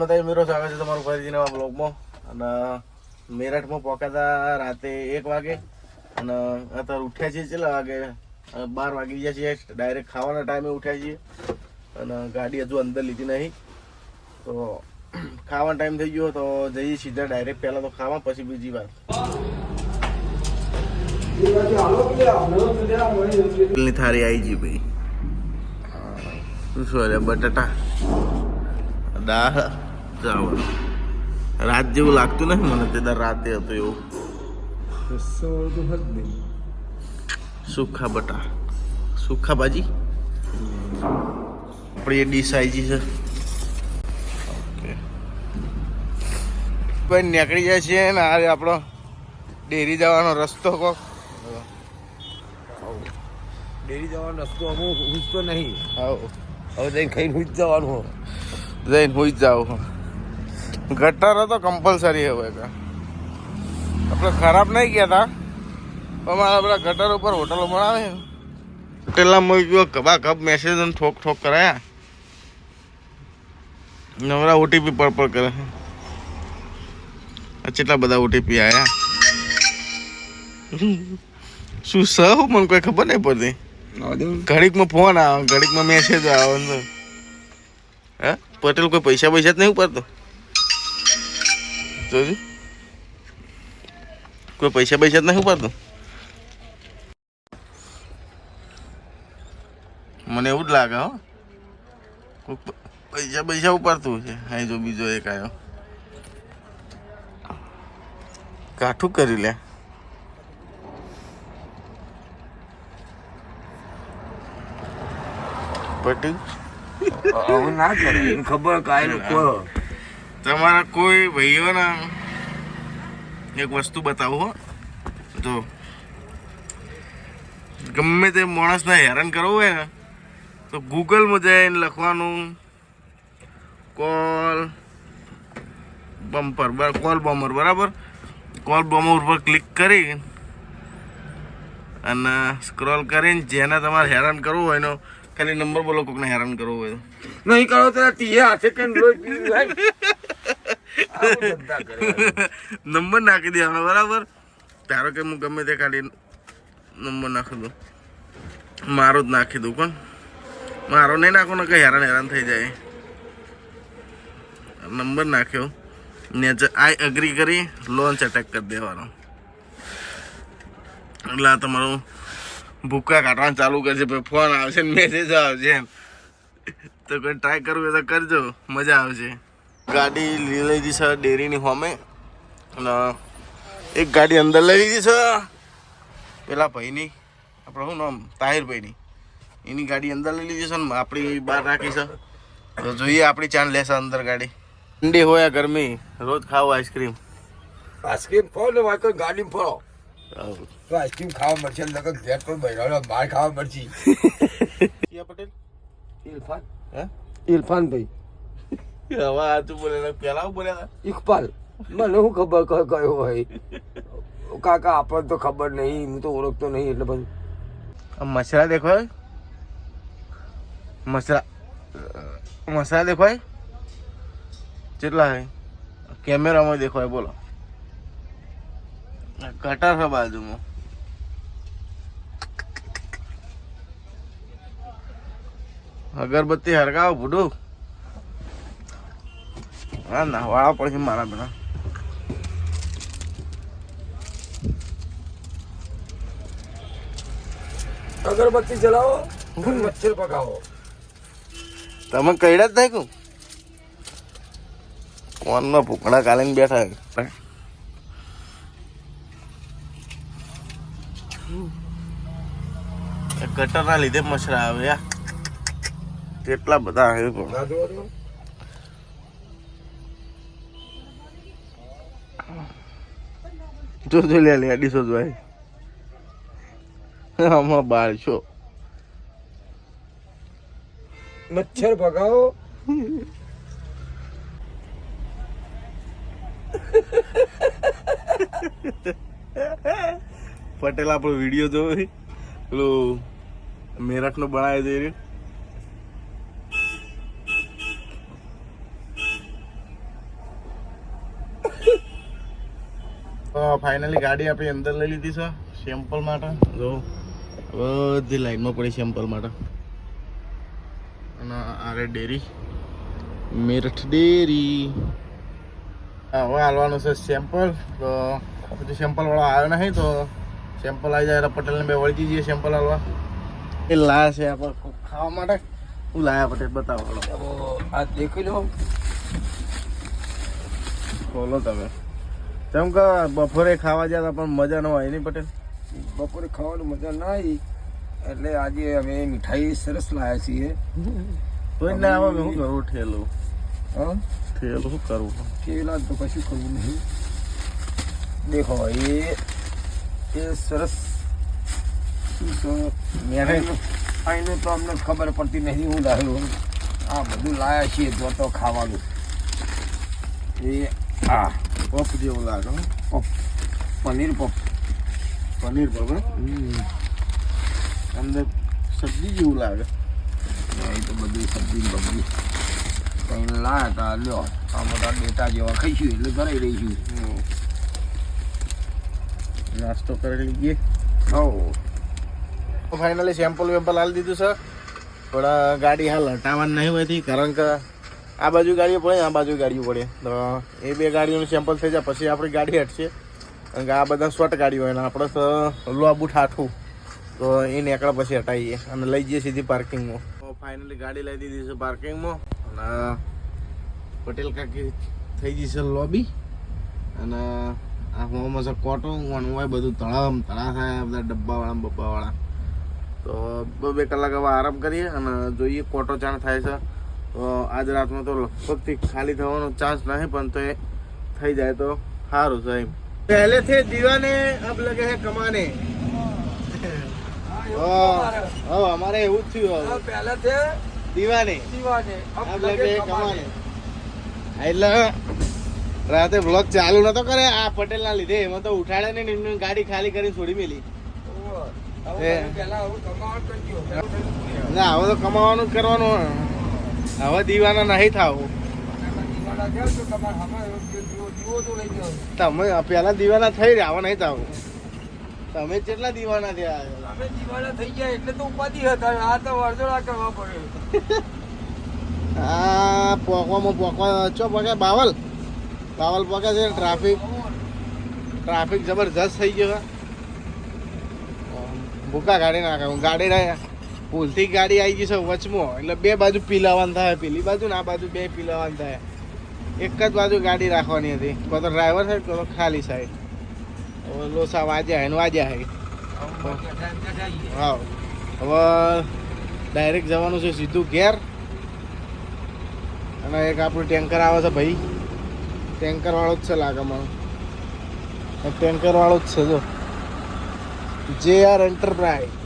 મિત્રો, સ્વાગત છે તમારું ફરીથી નવા બ્લોગમાં. અને મેરઠમાં પહોંચ્યા રાતે એક વાગે અને અત્યારે ઉઠ્યા છીએ કેટલા વાગે બાર વાગી ગયા છીએ. ડાયરેક્ટ ખાવાના ટાઈમે ઉઠ્યા છીએ. અને ગાડી હજુ અંદર લીધી નહીં. તો ખાવાનો ટાઈમ થઈ ગયો, તો જઈએ સીધા ડાયરેક્ટ પહેલાં તો ખાવા, પછી બીજી વાત. થારી આવી ગઈ ભાઈ. શું બટાટા? દાળ? ચાવલ રાત જેવું લાગતું નથી મને તે દર રાતે હતું એવું. સુખા બટા. સુખા ભાજી? આપણી એ ડીશ આવી છે. ઓકે. નીકળી જાય છે ને આ આપણો ડેરી જવાનો રસ્તો કો ડેરી જવાનો રસ્તો અમુક તો નહીં. હવે જઈને ખાઈને હું જ જવાનું. જઈને હું જ જાવ ગટર તો કમ્પલસરી હવે આપણે ખરાબ નહીં ગયા હતા પણ મારા આપણા ગટર ઉપર હોટલો બનાવે હોટેલના ગયો? કબા કબ મેસેજ અને ઠોક ઠોક કરાયા? નવરા ઓટીપી પર કરે કેટલા બધા ઓટીપી આયા? શું સહ મને કોઈ ખબર નહીં પડતી. ઘડીકમાં ફોન આવે, ઘડીકમાં મેસેજ આવે. હે? પટેલ કોઈ પૈસા પૈસા જ નહીં ઉપાડતો? જોજો. કોઈ પૈસા પૈસા જ નહીં ઉપાડતું? મને એવું જ લાગે હો. પૈસા પૈસા ઉપાડતું છે અહીં જો બીજો એક આવ્યો કાઠું કરી લે. પટ્યું આવું ના કરે. ખબર કાંઈ લોકો તમારા કોઈ ભાઈઓને એક વસ્તુ બતાવો જો ગમે તે માણસને હેરાન કરવું હોય ને, તો ગૂગલમાં જઈને લખવાનું કોલ બમ્પર કોલ બમ્પર, બરાબર? કોલ બમ્પર ઉપર ક્લિક કરી અને સ્ક્રોલ કરીને જેને તમારે હેરાન કરવું હોય એનો ખાલી નંબર બોલો કોકને હેરાન કરવું હોય નહીં કરો તો હાથે કઈ નંબર નાખી દેવાનો બરાબર? ધારો કે હું ગમે તે ખાલી નંબર નાખી દઉં. મારો જ નાખી દઉં, કોણ? મારો નહીં નાખો ને કંઈ હેરાન હેરાન થઈ જાય. નંબર નાખ્યો. ને આઈ અગ્રી કરી લોન્ચ અટેક કરી દેવાનો. એટલે આ તમારું ભૂકા કાઢવાનું ચાલુ કરશે ભાઈ ફોન આવશે ને મેસેજ આવશે એમ. તો કોઈ ટ્રાય કરવું હોય તો કરજો, મજા આવશે. ગાડી લઈ લીધી છે ડેરીની હોમે. અને એક ગાડી અંદર લઈ લીધી છે. પેલા ભાઈની આપણે શું નામ? તાહિરભાઈની. એની ગાડી અંદર લઈ લીધી છે ને આપણી બહાર રાખી છે. તો જોઈએ આપણી ચાન લેશે અંદર ગાડી. ઠંડી હોય આ ગરમી. રોજ ખાવ આઈસ્ક્રીમ. આઈસ્ક્રીમ ખાઓ ને વાંચો ગાડીમાં ફરો. તો આઈસ્ક્રીમ ખાવા મળશે લગન ઘેર પણ બહેરાડો બહાર ખાવા મળશે. પટેલ? ઇરફાન હે? ઇરફાન ભાઈ હવે તું બોલે પેલા બોલ્યા ઇકબાલ, મને શું ખબર કયો હોય? કાકા, આપણને તો ખબર નહીં, હું તો ઓળખતો નહીં, એટલે પછી. આ મસરા દેખાય મસરા મસરા દેખાય કેટલા હે કેમેરામાં દેખાય બોલો. કટર છે બાજુમાં. અગરબત્તી હરકાવ ભૂડું. હા ના વાળા પડશે મારા બેના અગરબત્તી જલાવો મચ્છર પકાવો. તમે કઈડા જ થાય કહું. કોણનો ભૂકડા કાલીને બેઠા ગટરના લીધે મચ્છરા આવ્યા કેટલા બધા આવે જો જો લે લે અઢીસો ભાઈ. આમાં બાર છો મચ્છર ભગાવો. પટેલ આપણો વીડિયો જોયો પેલું મેરઠનો બનાવી દઈ રહ્યો. તો ફાઇનલી ગાડી આપણે અંદર લઈ લીધી છે સેમ્પલ માટે. જો બધી લાઈનમાં પડી સેમ્પલ માટે. અને આરે ડેરી. મેરઠ ડેરી. હવે હાલવાનું છે સેમ્પલ તો પછી સેમ્પલવાળો આવ્યો નહીં તો સેમ્પલ આવી જાય પટેલને બે વળગી જઈએ સેમ્પલ હાલવા. એ લાયા છે આપણે ખાવા માટે. હું લાયા પટેલ બતાવો. આ દેખી લો. ખોલો તમે. જેમ કે બપોરે ખાવા હતા પણ મજા ન હોય નહીં પટેલ? બપોરે ખાવાનું મજા ના આવી. એટલે આજે અમે મીઠાઈ સરસ લાવ્યા છીએ. તો ના આવે શું કરું ઠેલું? હા? ઠેલું શું કરવું? કેલા તો કશું કરવું નહીં. દેખો એ એ સરસ અહીંનું? તો અમને ખબર પડતી નહીં હું લાવ્યું. આ બધું લાયા છીએ જો તો ખાવાનું. એ આ. પફ જેવું લાગે puff paneer puff paneer puff? અંદર સબ્જી જેવું લાગે? એ તો બધી સબ્જી બબ્જી કંઈ લાયા તા લ્યો. આ બધા ડેટા જેવા ખાઈશું એટલે ઘરે રહીશું નાસ્તો કરી લઈએ. હો ફાઇનલી સેમ્પલ વેમ્પલ હાલ દીધું સર થોડા ગાડી હાલ હટાવવાની નહીં હોતી કારણ કે આ બાજુ ગાડીઓ પડે આ બાજુ ગાડીઓ પડે. તો એ બે ગાડીઓનું સેમ્પલ થઈ જાય, પછી આપણી ગાડી હટશે. કારણ કે આ બધા શોર્ટ ગાડીઓ હોય આપણે તો લોબુ ઠાઠું. તો એ નીકળે પછી હટાવીએ અને લઈ જઈએ સીધી પાર્કિંગમાં તો ફાઇનલી ગાડી લઈ દીધી છે પાર્કિંગમાં અને પટેલ કાકી થઈ ગઈ છે લોબી. અને આ હોમાં છે કોટો હોય બધું તળાવ તળા થાય બધા ડબ્બાવાળા બબ્બાવાળા. તો બે બે કલાક હવે આરામ કરીએ અને જોઈએ કોટો ચાણ થાય છે. આજ રાતમાં તો લગભગથી ખાલી થવાનો ચાન્સ નહીં પણ તો એ થઈ જાય તો સારું છે એમ. પહેલે થી દીવાને અબ લગે હે કમાને. હા અમારે. એવું જ થયું પહેલે થી દીવાને. દીવાને. અબ લગે કમાને. એટલે રાતે બ્લોગ ચાલુ નતો કરે આ પટેલ ના લીધે. એમાં તો ઉઠાડે ને એમની ગાડી ખાલી કરી છોડી મેલી. ના હવે તો કમાવાનું કરવાનું હવે દીવાના નહીં થાવ. તમે પેલા દીવાના થઈ રહ્યા હવે નહીં થાવ. તમે કેટલા દીવાના થયા? અમે દીવાના થઈ ગયા એટલે તો ઉપાધિ હતા આ તો વરજોડા કરવા પડે આ પોકવામાં પોકવા ચો પોકે? બાવલ? બાવલ પોકે છે ટ્રાફિક? ટ્રાફિક જબરજસ્ત થઈ ગયો ભૂકા ગાડી નાખે હું ગાડી રહ્યા ભૂલથી ગાડી આવી ગઈ છે વચમાં. એટલે બે બાજુ પીલાવાનું થાય, પેલી બાજુ ને આ બાજુ બે પીલાવાનું થાય. એક જ બાજુ ગાડી રાખવાની હતી. કોઈ તો ડ્રાઈવર સાઈડ કોઈ તો ખાલી હવે લોસા વાજ્યા એને વાજ્યા હે. હા. હવે ડાયરેક્ટ જવાનું છે સીધું ઘેર. અને એક આપણું ટેન્કર આવે છે ભાઈ. ટેન્કર વાળો જ છે લાગે મારું ટેન્કર વાળો જ છે જો. જે આર એન્ટરપ્રાઇઝ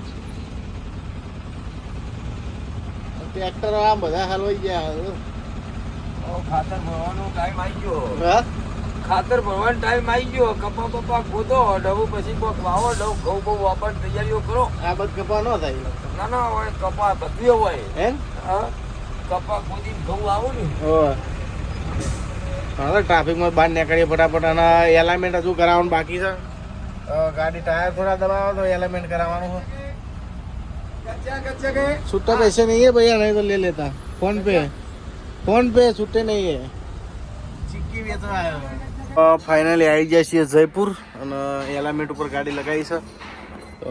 ટ્રેક્ટર આ બધા હલવાઈ ગયા ખાતર ભરવાનો ટાઈમ આવી ગયો. ખાતર ભરવાનો ટાઈમ આવી ગયો. કપા કપા ખોદો ડબો પછી કોક વાવો ડબ ઘઉં બહુ વાપર તૈયારીઓ કરો. આ બધ કપા ન થાય. ના ના હોય કપા બધી હોય. હે? હા? કપા ખોદી ઘઉં આવો ને. હવે ટ્રાફિકમાં બહાર નીકળીએ ફટાફટ અને એલાઇમેન્ટ હજુ કરાવવાનું બાકી છે. ગાડી ટાયર થોડા દબાવો તો એલાઇમેન્ટ કરાવવાનું છે. छुट्टा पैसे नहीं है भैया नहीं तो ले लेता फोन पे फोन पे छुट्टे नहीं है સિક્કી વેચવા આવ્યો ફાઇનલી આવી જાય છીએ જયપુર અને એલામેન્ટ ઉપર ગાડી લગાવી છે તો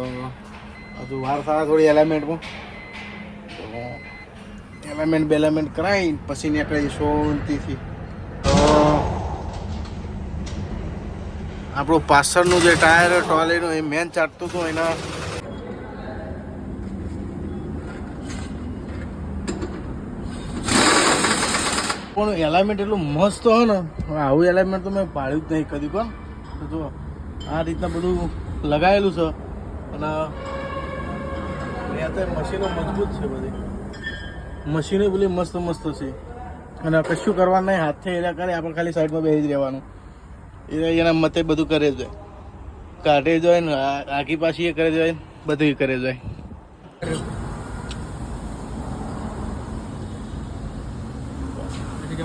હજુ વાર સારા થોડી એલામેન્ટમાં તો એલામેન્ટ બેલામેન્ટ કરાવી પછી નીકળી શાંતિથી તો આપણું પાછળનું જે ટાયર ટોલીનું એ મેન ચાટતું હતું એના પણ એલાઇમેન્ટ એટલું મસ્ત હોય ને, આવું એલાઇમેન્ટ તો મેં પાડ્યું જ નહીં કદી પણ. તો જો આ રીતના બધું લગાવેલું છે. અને અત્યારે મશીનો મજબૂત છે બધી. મશીનો બધી મસ્ત મસ્ત છે. અને કશું કરવાનું નહીં હાથથી એલા કરે, આપણે ખાલી સાઈડમાં બેસી જ રહેવાનું. એ એના મતે બધું કરે જ કાઢે જાય ને આખી પાછી એ કરે જાય બધું કરે જાય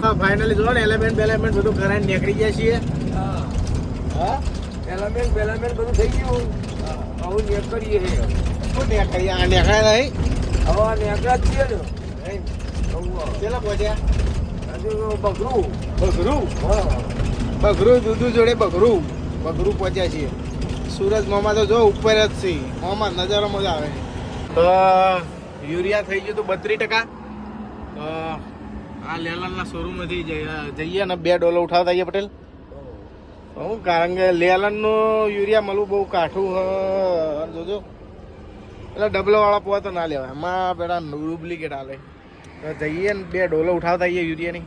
ફાઇનલી જો ને એલિમેન્ટ બેલેમેન્ટ બધું કરાવીને નીકળી ગયા છીએ. હા. એલામેન્ટ બેલામેન્ટ બધું થઈ ગયું. આવું નેક કરીએ શું ને કરીએ આ નેકળ્યા નહીં? હવે આ નેકળા જ છીએ ને. કેટલા પહોંચ્યા? હજુ બગરું બગરું હા. બગરું દૂધું જોડે બગરું બગરું પહોંચ્યા છીએ. સુરત મોમાં તો જો ઉપર જ છે. મોમાં નજારો મજા આવે. યુરિયા થઈ ગયું તો બત્રીસ ટકા. આ લેલનના શોરૂમમાંથી જઈએ અને બે ડોલો ઉઠાવતા આવીએ પટેલ. હું કારણ કે લેલનનું યુરિયા મળવું બહુ કાઠું હ જોજો. એટલે ડબલો વાળા પોવા તો ના લેવાય. એમાં પેલા ડુપ્લિકેટ આલે. જઈએ ને બે ડોલો ઉઠાવતા આવીએ યુરિયાની.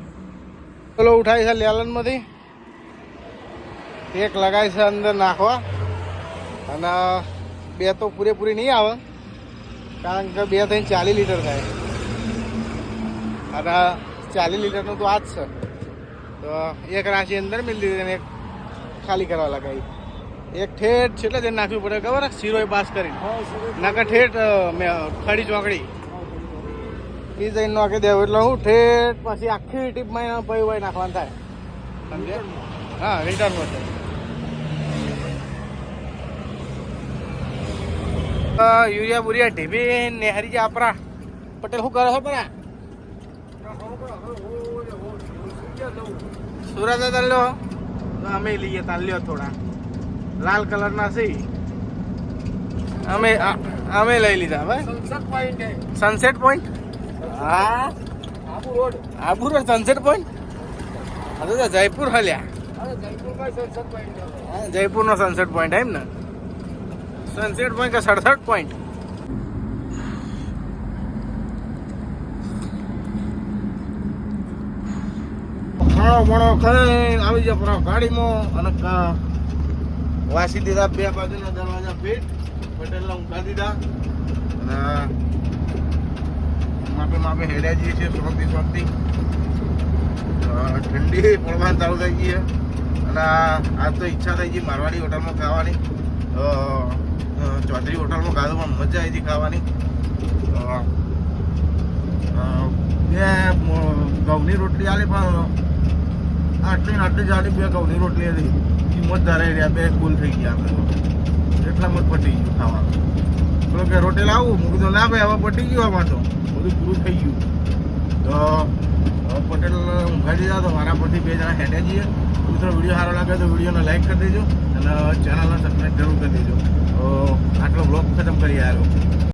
ડોલો ઉઠાવી છે લેલનમાંથી. એક લગાવી છે અંદર નાખવા. અને બે તો પૂરેપૂરી નહીં આવે. કારણ કે બે થઈને ચાલીસ લીટર થાય. અને ચાલીસ લીટરનું તો આ જ છે. તો એક રાશી અંદર મિલી દીધી અને એક ખાલી કરવા લગાવી એક ઠેઠ છેલ્લે તેને નાખવી પડે ખબર? શીરોય પાસ કરી નાકા ઠેઠ મેં ખડી ચોકડી. એ જઈને નાખી દેવું એટલે હું ઠેઠ પછી આખી ટીપમાં પૈ હોય નાખવાનું થાય. સમજે હા રિટર્ન છે. અ, યુરિયા બુરિયા ઢીબી નેહરી આપરા. પટેલ શું કરો છો પરા? સુરત તાર લ્યો અમે લઈએ તાલ્યો થોડા. લાલ કલરના છે. અમે અમે લઈ લીધા ભાઈ. સનસેટ પોઈન્ટ સનસેટ પોઈન્ટ હા. Abu road. Abu road sunset point અરે તો જયપુર હલ્યા. જયપુર જયપુરનો સનસેટ પોઈન્ટ એમ ને? સનસેટ પોઈન્ટ કે સડસઠ પોઈન્ટ ખાણો મણો ખાઈ આવી જાય પરા ગાડીમાં અને વાસી દીધા, બે બાજુના દરવાજા ફીટ પટેલના ઊંઘા દીધા. અને માપે માપે હેડ્યા જઈએ છીએ સોંપતી સોંપતી ઠંડી પડવાનું ચાલુ થઈ ગઈ છે. અને આજ તો ઈચ્છા થઈ ગઈ મારવાડી હોટલમાં ખાવાની. ચૌધરી હોટલમાં ખાધું, પણ મજા આવી હતી ખાવાની. મેં, ઘઉંની રોટલી આલી પણ આટલી ને આટલી જ આલી બે ઘઉંની રોટલી હતી. કિંમત ધરાઈ રહ્યા, બે ગુલ થઈ ગયા આપણે એટલા મત પટી ગયું ખાવાનું. પેલો કે રોટે લાવું? મૂકી કીધું, ના ભાઈ, હવે પટી ગયું આમાં તો. બધું પૂરું થઈ ગયું. તો પટેલ ઊંઘાડી દીધા તો મારા પરથી બે જણા હેડે જઈએ. મિત્રો વીડિયો સારો લાગે તો વિડીયોને લાઈક કરી દેજો અને ચેનલને સબસ્ક્રાઈબ જરૂર કરી દેજો. તો આટલો બ્લોગ ખતમ કરી આવ્યો